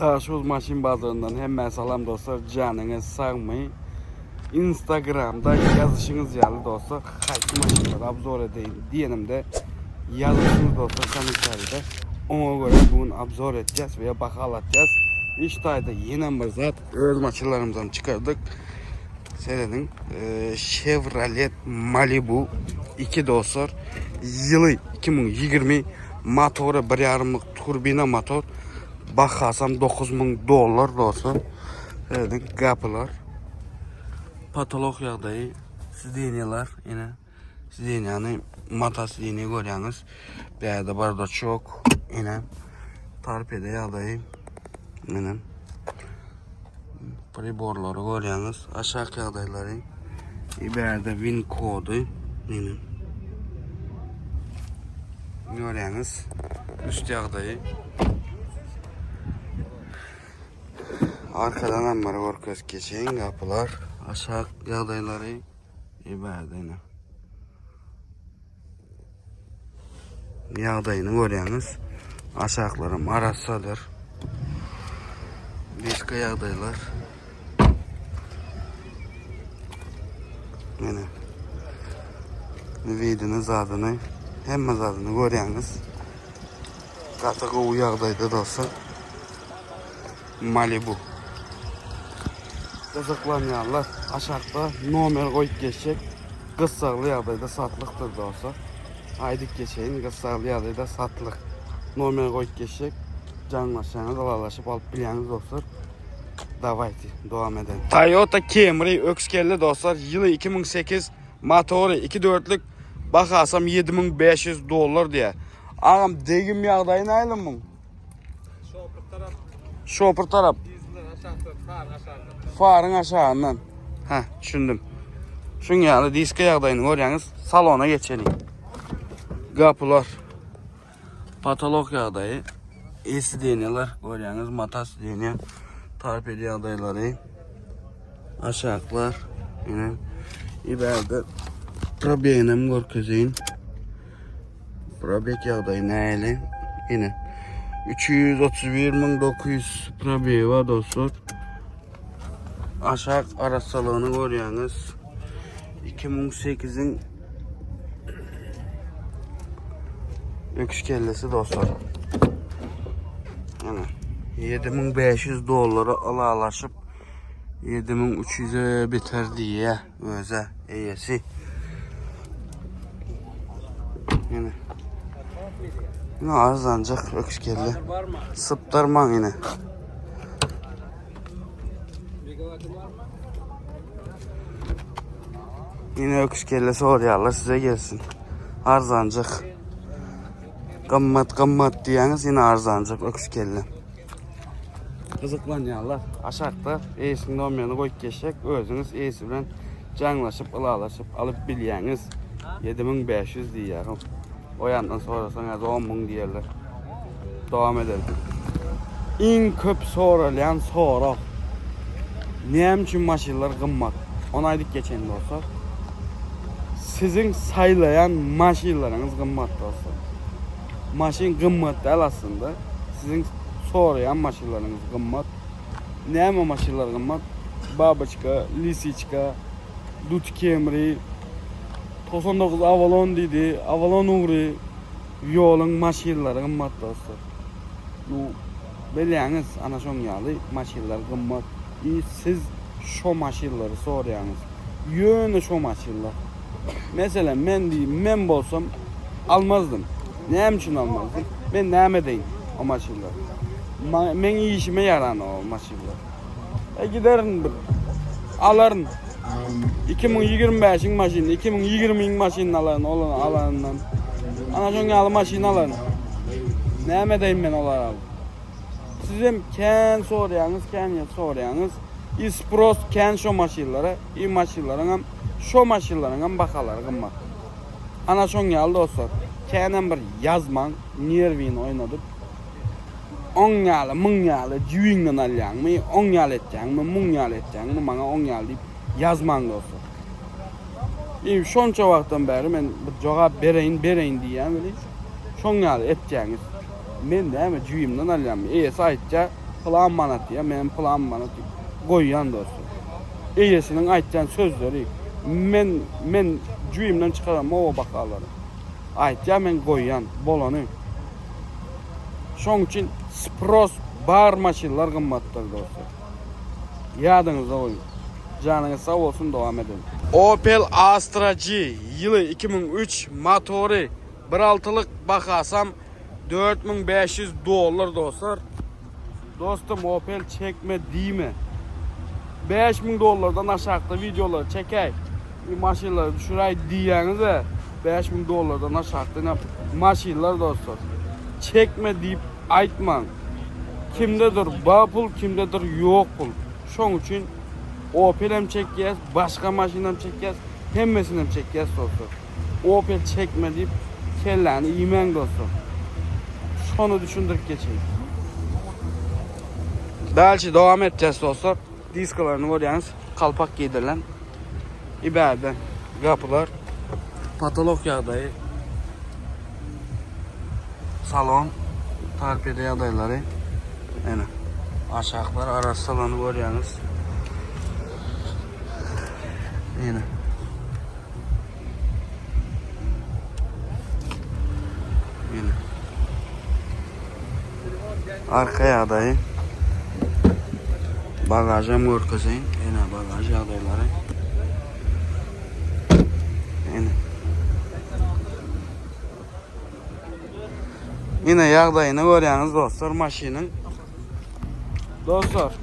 Daşoz Maşin Bazarından hemen salam dostlar. Canınız sağmayın. Instagram'da yazışınız yerli dostlar. Hayki maşinler abzor edeyim diyenim yazışınız dostlar kommentaride. Ona göre bugün abzor edeceğiz veya bakalatacağız. İşte ayda yine bir zat öz maçlarımızdan çıkardık. Senenin e, Chevrolet Malibu 2 dostlar. Yılı 2020 motoru 1.5 turbina motor. Bakasam 9000 dolar dostlar. Senenin kapılar. Patolog yağdayı sideniyalar yine sideniyanı mata sideniyi görüyorsunuz. Bir yerde barda çok yine tarpede yağdayı yine priborları görüyorsunuz. Aşağı yağdayları İberide win kodu yine görüyorsunuz. Üst yağdayı Arkadan ambar korkuz geçen kapılar aşağı yağdayları ibadene. Yağdayını görüyorsunuz. Aşağılarım arasıdır. Başka yağdaylar. Yine. Videonun zadını hem zadını görüyorsunuz. Katığı o yağdaydı dostlar. Malibu. Kızıklanyanlar aşağıda nomer koyup geçecek. Kıssarlı yağdayda satlıktır dostlar. Haydik geçeyin kıssarlı yağdayda satlık. Nomer koyup geçecek. Canlaşanı dalalaşıp alıp bileniz dostlar. Davaydı devam edelim. Toyota Camry ökskelli dostlar. Yılı 2008 motoru 2.4'lük bakasam 7500 dolar diye. Ağam degim yağdayı neyle bunun? Şoför taraf Şoför taraf. Farın aşağından. Heh düşündüm. Şun yağlı diske yağdayını görüyorsunuz. Salona geçelim. Kapılar. Patolog yağdayı. Esi deniyorlar. Görüyorsunuz matas deniyor. Tarpedi yağdayları. Aşağılar. Yine. İberide. Probeyenim görkezeyin. Probek yağdayı neyli. Yine. 331.900 probeyi var dostlar. Aşağı araç salonu görüyorsunuz. 2018'in öküz kellesi dostlar. Yani 7500 dolara alalaşıp 7300'e biter diye öze eyesi. Yani Yine. Var mı? Sıptırman yine. Yine öküz kellesi oraya size gelsin. Arzancık. Gammat gammat diyeniz yine arzancık öküz kelle. Kızıklanyanlar aşağıda iyisinin olmayanı koyup geçecek. Özünüz iyisi bilen canlaşıp ılalaşıp alıp bilyeniz 7500 diyelim. O yandan sorarsanız 10 bin diyorlar. Devam edelim. En köp sorulayan soru. Niyem için maşinler kımmat? Onaydık geçen dostlar. Sizin saylayan maşinleriniz kımmat dostlar. Maşin kımmat değil aslında. Sizin sorayan maşinleriniz kımmat. Niyem maşinler kımmat? Babaçka, Lisiçka, Dut Camry, 99 Avalon dedi, Avalon Uri, yolun maşinleri kımmat dostlar. Bu Beləyəniz ana şon yalı maşinlər qımmat. İ siz şo maşinləri sorayanız. Yönü şo maşinlər. Məsələn mən deyim, mən bolsam almazdım. Nəyim üçün almazdım? Mən nəyim edeyim o maşinlər? Ma mən işime yaran o maşinlər. E giderin bir aların 2025'in maşini, 2020'in maşinin alan, olan alanından. Ana şon yalı maşin alan. Nəyim edeyim onlar aldım? Sizin ken sorayanız, ken ya sorayanız İspros ken şo maşinlara, i maşinlara şo maşinlara bakalar kımmat. Ana şon yaldı dostlar. Kenen bir yazman, nervin oynadık. 10 yalı, 1000 yalı, cüyünden alayan mı, 10 yalı edeceksin mi, 10 yalı edeceksin mi, bana 10 yalı deyip yazman dostlar. İyi, şonça vaktan beri ben bir cevap bereyin, bereyin diyen böyle. Şon yalı edeceğiniz. Men de hemen cüyümden alıyorum. İyi sayıca plan manat ya men plan manat koyyan dostum. Eyyesinin aytcan sözleri men men cüyümden çıkaram o bakaları. Aytya men koyyan bolanı. Şoň için spros bar maşinlar kımmattır dostum. Yadınızda olun. Canınız sağ olsun devam edin. Opel Astra G yılı 2003 motoru 1.6'lık bakasam 4500 dolar dostlar. Dostum Opel çekme değil mi? 5000 dolardan aşağıda videolar çekey. Maşinleri düşüray diyeniz de 5000 dolardan aşağıda ne maşinler dostlar. Çekme deyip aytman. Kimdedir bağ kimdedir yok pul. Şoň için Opel hem çekeceğiz, başka maşinam çekeceğiz, hemmesini hem çekeceğiz dostlar. Opel çekme deyip kelleni yemen dostlar. Şonu düşündürüp geçeyim. Dalçı devam edeceğiz dostlar. Diskalarını görüyorsunuz. Kalpak giydirilen. İberden kapılar. Patolog yağdayı. Salon. Tarpede yağdayları. Yani aşağılar arası salonu görüyorsunuz. Yine. Yine. Arkaya adayı. Bagaja mörközeyim. Yine bagaj adayları. Yine. Yine yağdayını görüyorsunuz dostlar maşinin. Dostlar.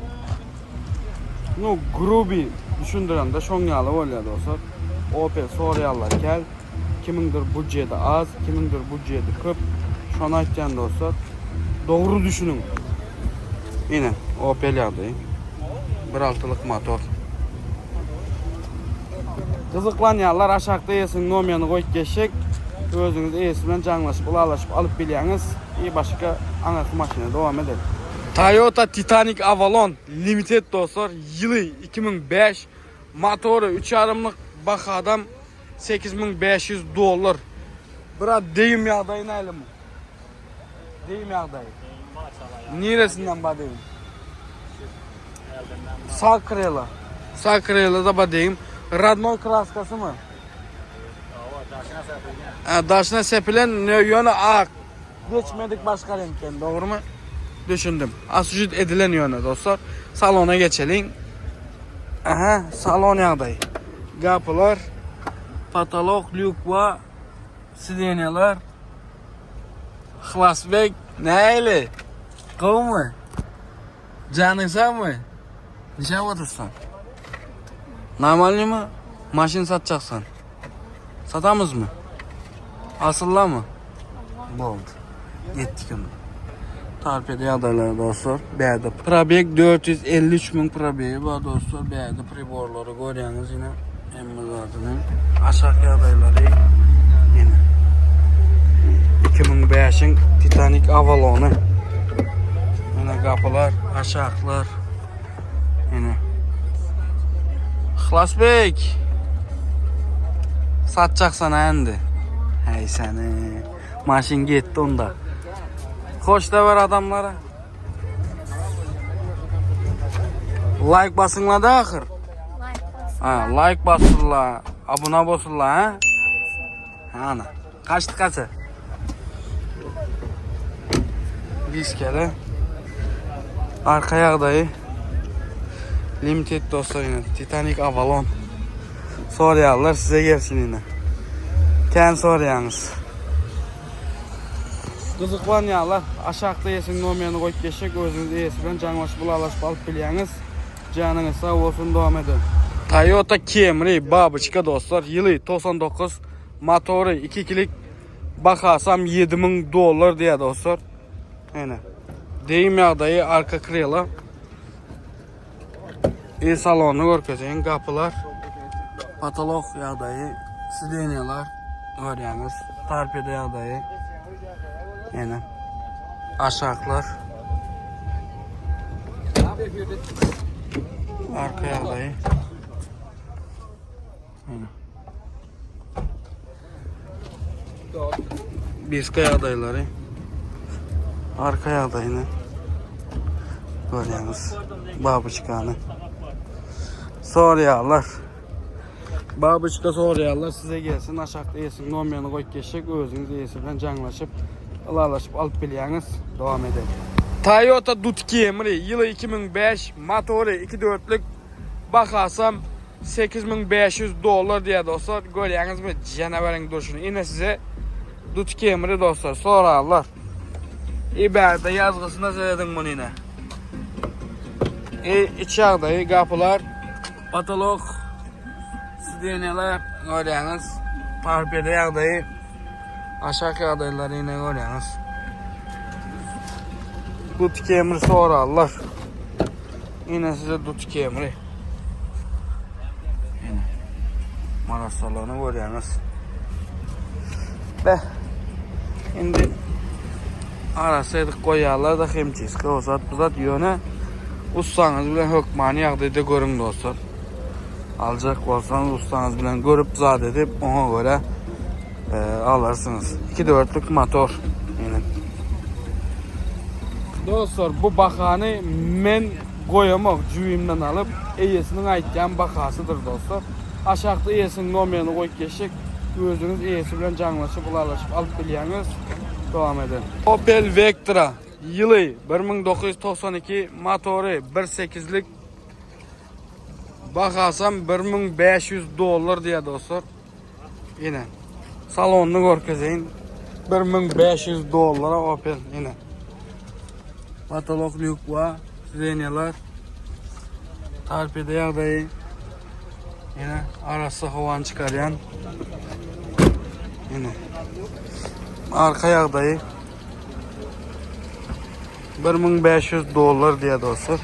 Ну, груби düşündürende şoň ýaly bolýar dostlar. Opel soraýarlar kel. Kimindir budjeti az, kimindir budjeti köp. Şonu aýtjan dostlar. Dogry düşünün. Yine Opel ýagdaý. 1.6'lık motor. Kızıklanýarlar aşağıda esin nomerini koyup geçecek. Özünüz esi bilen canlaşıp, ulalaşıp alıp bilýäňiz. İyi başka anarkı maşine devam edelim. Toyota Titanic Avalon Limited dostlar. Yılı 2005. Motoru 3.5'lık bak adam 8500 dolar. Bura deyim yağdayı neyle mi? Deyim yağdayı. Neresinden badayım? Sağ krela. Sağ krela da badayım. Radnoy kraskası mı? Daşına sepilen ne yönü ak. Geçmedik başka renkten doğru mu? Düşündüm. Asücüt edilen yönü dostlar. Salona geçelim. Aha salon yağdayı. Kapılar. Patolog, lük ve sidenyalar. Hlasbek neyle? Kov mu? Canın sen mi? Neçe otursan? Normalde mi? Maşin satacaksan. Satamız mı? Asılla mı? Oldu. Gittik onu. Tarpede adaylar dostlar. Bəyədə probek 453 min probeyi var dostlar. Bəyədə priborları görüyorsunuz yine. Emmi zatının aşağı adayları yine. 2005'in Titanic Avalon'u. Yine kapılar, aşağılar. Yine. Xlasbek. Satacaksan endi. Hey seni. Maşin gitti onda. Hoş da var adamlara. Like basınla da ahır. Ha, like basırlar. Abone basırlar ha. Ha ana. Kaçtı kaçı? Biz kere. Arka yağdayı. Limited dostlar yine. Titanic Avalon. Soruyorlar size gelsin yine. Kendi soruyorsunuz. Kızıklanýarlar aşağıda yesin nomerini koyup geçecek özünüz iyisi bilen canlaşıp bulalaşıp alıp bilýäňiz. Canınız sağ olsun devam edin. Toyota Camry babıçka dostlar yılı 99 motoru 2 kilik bakasam 7000 dolar diye dostlar. Yine. Deyim yağdayı arka krela. İyi salonu görkeseyin kapılar. Patolog yağdayı sidenyalar görüyorsunuz. Tarpede yağdayı. Yine aşağılar arka yağdayı. Yine. Biska yağdayıları. Arka yağdayını. Görüyorsunuz. Babuşkanı. Soruyorlar. Babuşka soruyorlar size gelsin aşağıda yesin nomyanı koyup geçecek özünüz iyisi bilen canlaşıp ılalaşıp alıp biliyeniz devam edelim. Toyota Dut Camry yılı 2005 motoru 2.4'lük bakasam 8500 dolar diye dostlar görüyorsunuz mu canavarın duruşunu yine size Dut Camry dostlar sorarlar. İberde yazgısında söyledim bunu yine. E, içeride kapılar, patolog, sidyeneler görüyorsunuz. Parpede yağdayı, aşağı yağdayları yine görüyorsunuz. Dut Camry sorarlar. Yine size Dut. Yine. Maraş salonu görüyorsunuz. Ve şimdi arasaydık koyarlar da hemçiz. O zat bu zat yöne ustanız bilen hökmani yağdaydı görün dostlar. Alacak olsanız ustanız bilen görüp zat edip ona göre e, alırsınız. 2 dörtlük motor yine. Dostlar bu bakanı men koyamak cüyümden alıp eyesinin aytgan bakasıdır dostlar. Aşağıda eyesinin nomerini koyup geçecek. Özünüz eyesi bilen canlaşıp ulaşıp alıp biliyeniz devam edin. Opel Vectra yılı 1992 motoru 1.8'lik Bakasam 1500 dolar diye dostlar. Yine salonunu görkezeyin 1500 dolara Opel yine. Patolog lük var, zenyalar. Tarpede yağdayı. Yine arası havan çıkaryan. Yine. Arka yağdayı. 1500 dolar diye dostlar.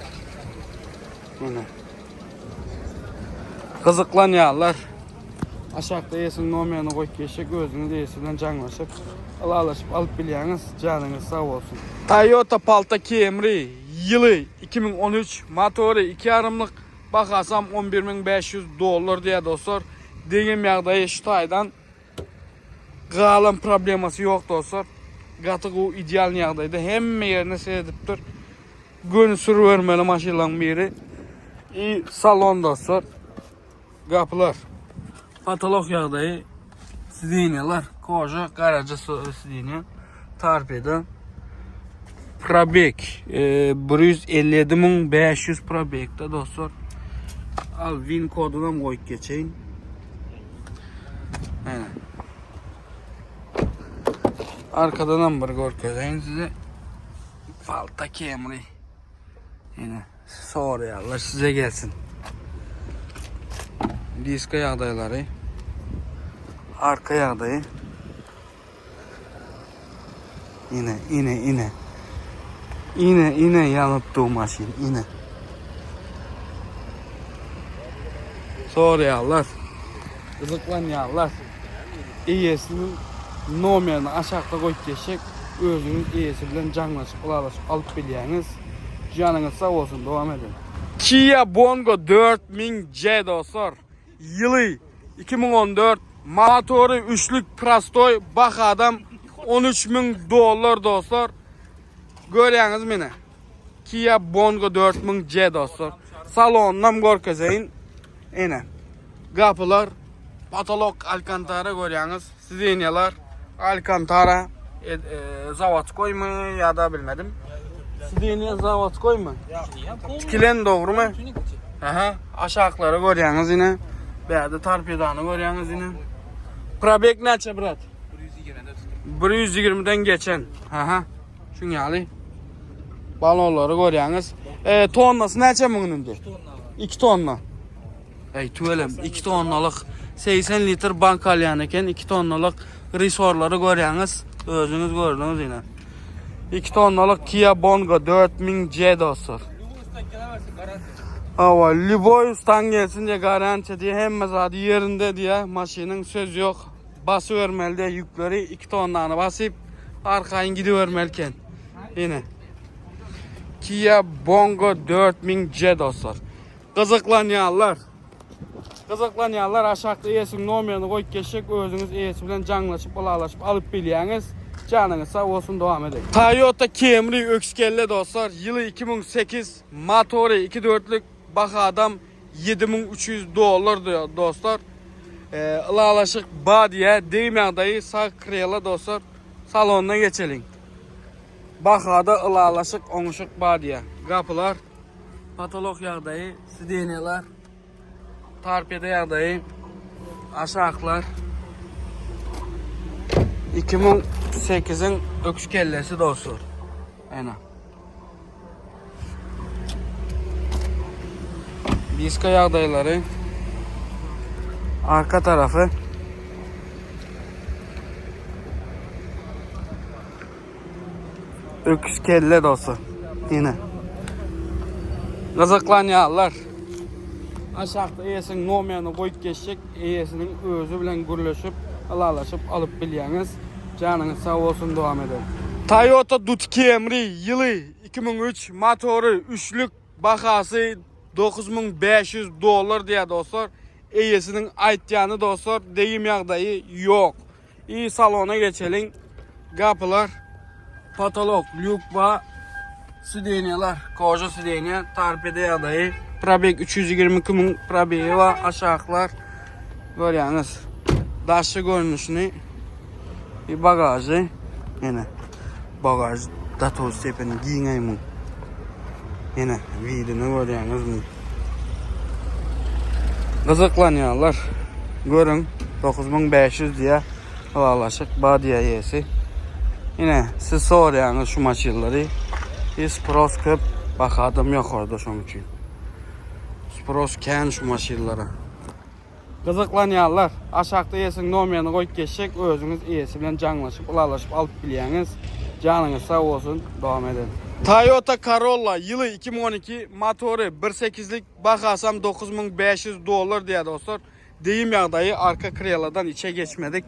Yine. Kızıklan yağlar. Aşağıda yesin nomerini koyup geçecek özünüz yesinden canlaşıp alaşıp alıp biliyeniz canınız sağ olsun. Toyota Palta Camry yılı 2013 motoru 2 yarımlık bakasam 11.500 dolar diye dostlar. Degim yağdayı şu aydan Qalan probleması yok dostlar. Qatıq o ideal yağdaydı. Hemme yerine seyredipdir. Gün sürü vermeli maşinanın biri. İyi salon dostlar. Kapılar. Patolog yağdayı. Sidinyalar. Koja, garaja sidinyo. Tarpeda. Probek. E, 157.500 probekte dostlar. Al win koduna mı koyup geçeyim. Aynen. Arkadan number görkezeyin size. Falta Camry. Yine soruyorlar size gelsin. Diska yağdayları. Arka yağdayı. Yine yine yine. Yine yine yanıttığı maşin yine. Soruyorlar. Rızıklan yağlar. İyisinin nomerini aşağıda koyup geçecek. Özünüz iyisi bilen canlaşıp ulalaşıp alıp biliyeniz. Canınız sağ olsun devam edin. Kia Bongo 4000C dostlar. Yılı 2014 motoru üçlük prastoy bak adam 13.000 dolar dostlar. Görüyorsunuz mene. Kia Bongo 4000C dostlar. Salondan görkezeyin. Yine. Kapılar patolog alkantara görüyorsunuz. Sidinyalar alkantara e, e, zavatskoy mu ya da bilmedim. Sidinya zavatskoy mu? Tikilen doğru mu? Aha, aşağıları görüyorsunuz yine. Beyada torpedanı görüyorsunuz yine. Probek neçe brat? 120'den geçen. Aha. Yali. Balonları görüyorsunuz. E, tonnası neçe bunun 2 tonna. Ey tüvelem 2 tonnalık 80 litr bank alyan eken 2 tonnalık risorları görüyorsunuz. Özünüz gördünüz yine. 2 tonnalık Kia Bongo 4000C dostlar. Hava Liboy ustan gelsin diye garanti diye hem zaten yerinde diye maşinin söz yok. Bası vermeli yükleri 2 tonlarını basıp arkayın gidivermelken. Yine. Kia Bongo 4000C dostlar. Kızıklanyanlar. Kızıklanyanlar aşağıda yesin nomerini koyup geçecek özünüz iyisi bilen canlaşıp ılalaşıp alıp biliyeniz Canınız sağ olsun devam edelim. Toyota Camry ökskelle dostlar. Yılı 2008. Motoru 2.4'lük. Bak adam 7300 dolar diyor dostlar. Ee, ılalaşık badiye değmeyadayı sağ kriyala dostlar. Salonuna geçelim. Bakada ılalaşık onuşuk badiye. Kapılar. Patolog yağdayı. Sideniyalar. Tarpede yağdayı. Aşağıklar. 2008'in öküz kellesi dostlar. Aynen. Diska yağdayları. Arka tarafı. Öküz kelle dostlar. Yine. Kızıklan yağlar. Aşağıda eyesin nomeyanı koyup geçecek. Eyesinin özü bilen gürleşip, alalaşıp alıp bilyeniz. Canınız sağ olsun devam edelim. Toyota Dut Camry yılı 2003 motoru üçlük bakası 9500 dolar diye dostlar. Eyesinin aytyanı dostlar deyim yağdayı yok. İyi salona geçelim. Kapılar, patolog, lükba, Sideniyalar, koca sideniya, tarpede yağdayı. Probek 322 min probeyi var aşağılar. Görüyorsunuz. Daşı görünüşünü. Bir bagajı. Yine bagaj da toz sepeni giyineyim. Yine videonu görüyorsunuz mu? Kızıklanıyorlar. Görün 9500 diye havalaşık badiye yesi. Yine siz soruyorsunuz şu maçları. Biz Sproskop bakadım yok orada için. Sprosken şu maşinlara. Kızıklanyanlar aşağıda yesin nomeyanı koyup geçecek özünüz iyisi bilen canlaşıp ulalaşıp alıp bilyeniz canınız sağ olsun devam edin. Toyota Corolla yılı 2012 motoru 1.8'lik bakasam 9500 dolar diye dostlar. Deyim yağdayı arka kriyaladan içe geçmedik.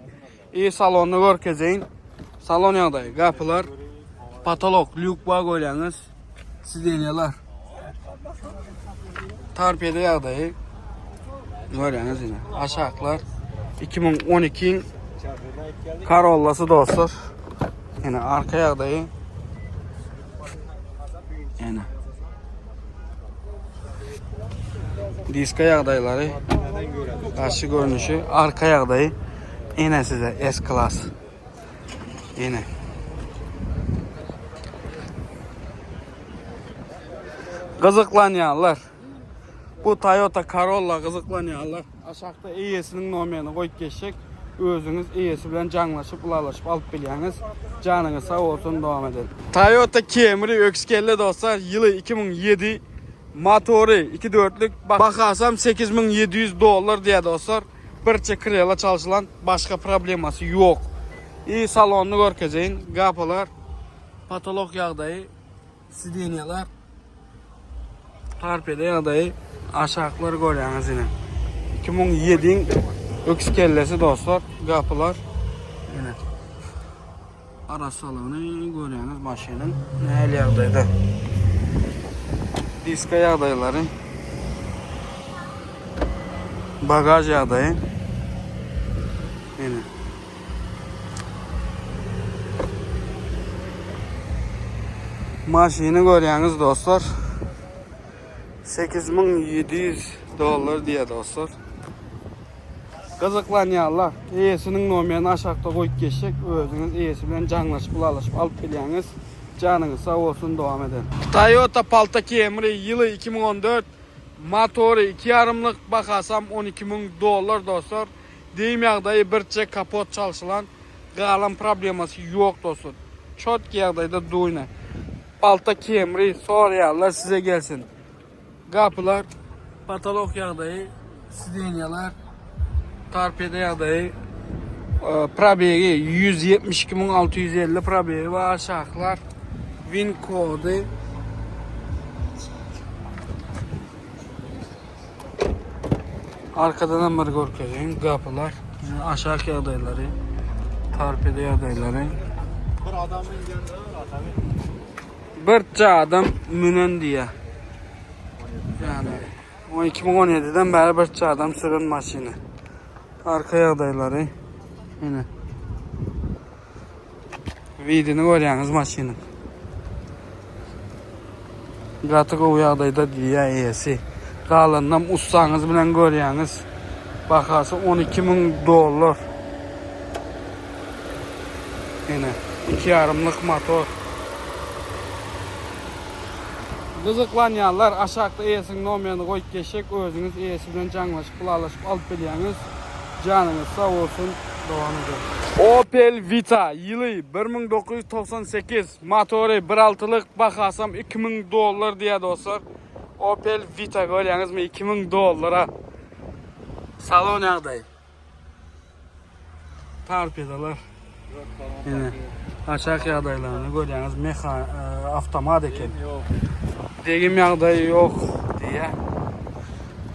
İyi salonunu görkezeyin. Salon yağdayı kapılar. Patolog lük bağ koylanız sideniyalar tarpede yağdayı. Görüyorsunuz yine. Aşağılar 2012'in Corolla'sı dostlar. Yine arka yağdayı yine diska yağdayları karşı görünüşü arka yağdayı yine size S Class yine Kızıklanyanlar. Bu Toyota Corolla kızıklanyanlar. Aşağıda iyisinin nomerini koyup geçecek. Özünüz iyisi bilen canlaşıp ulalaşıp alıp bilyeniz. Canınız sağ olsun devam edelim. Toyota Camry ökskelle dostlar yılı 2007 motoru 2.4'lük bakarsam 8700 dolar diye dostlar. Bir çekiriyla çalışılan başka probleması yok. İyi salonunu görkezeyin. Kapılar, patolog yağdayı, sideniyalar, Tarpede adayı aşağıları görüyorsunuz yine. 2007'in öküz kellesi dostlar. Kapılar. Yine. Ara salonu görüyorsunuz maşının. Ne yerdeydi. Diska yağdayları. Bagaj yağdayı. Yine. Maşını görüyorsunuz dostlar. 8700 dolar diye dostlar. Kızıklanyanlar. İyisinin nomerini aşağıda koyup geçecek. Özünüz iyisi bilen canlaşıp bulaşıp alıp bilyeniz. Canınız sağ olsun devam edin. Toyota Palta Camry yılı 2014. Motoru 2 yarımlık bakasam 12 bin dolar dostlar. Deyim yağdayı bir çek kapot çalışılan. Qalan probleması yok dostlar. Çot yağdayda duyna. Palta Camry soruyorlar size gelsin. Kapılar, patolog yağdayı, sidenyalar, tarpede yağdayı, e, probegi 172.650 probegi ve aşağılar, win kodu, Arkadan numara görkezin, kapılar, aşağı yağdayları, tarpede yağdayları. Bir adamın. Bir adam münen diye. Yani o 2017'den beri bir adam sürün maşını. Arka yağdayları yine. Videonu görüyorsunuz maşının. Qatık o yağdayda diye iyisi. Qalandan ustanız bilen görüyorsunuz. Bakası 12 bin dolar. Yine iki yarımlık motor. Kızıklanyanlar aşağıda eyesin nomerini koyup geçecek. Özünüz eyesi bilen canlaşıp bulaşıp alıp biliyorsunuz. Canınız sağ olsun. Opel Vita yılı 1998 motori 1.6'lık bakarsam 2000 dolar diye dostlar. Opel Vita görüyorsunuz mu 2000 dolara. Salon yağday. Torpedalar. Yine aşağı yağdaylarını görüyorsunuz. Meha, e, avtomat ekan. Degim yağdayı yok diye.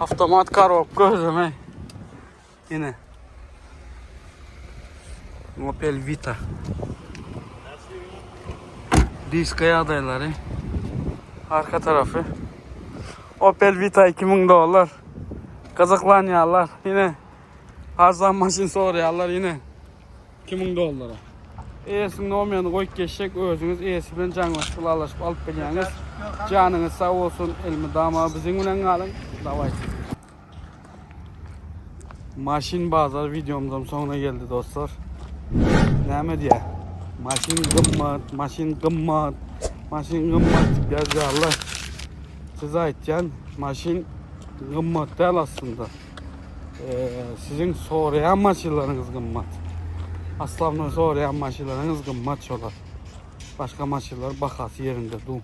Avtomat karopka özümey. Yine. Opel Vita. Disk yağdayları. Arka tarafı. Opel Vita 2000 dolar. Kazaklanyalar yine. Arzan maşin soruyorlar yine. 2000 dolara. Eğesinde olmayanı koyup geçecek özünüz eğesi bilen canlaşıp alaşıp alıp biliyorsunuz. Canınız sağ olsun elmi dama bizim bilen kalın. Maşin bazar videomuzun sonuna geldi dostlar. Ne diye? Maşin gımmat, maşin gımmat, maşin gımmat yazarlar. Size aytcan maşin gımmat değil aslında. Ee, sizin sorayan maşinlarınız gımmat. Aslanlar sorayan maşinlarınız gımmat olar. Başka maşinlar bakası yerinde dur.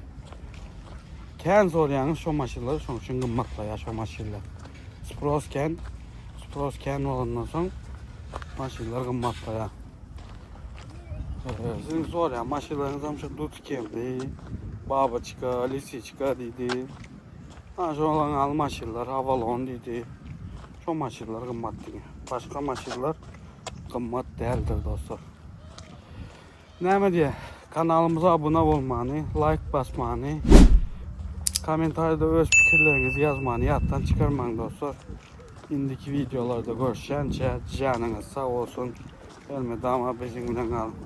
Ken sorayanız şu maşinları şu için gımmatla ya şu maşinler. Spros ken, Spros ken olandan sonra maşinler gımmatla ya. Sizin sorayan maşinlarınız hem şu dut kemdi, babaçka, lisiçka dedi. Ha şu olan al maşinler, havalon dedi. Şu maşinler gımmat dedi. Başka maşinler qımmat değildir dostlar. Nəmə deyə, kanalımıza abunə olmanı, like basmanı, kommentarda öz fikirlərinizi yazmanı yaddan çıxarmayın dostlar. İndiki videolarda görüşəncə canınız sağ olsun. Ölmə dama bizimlə qalın.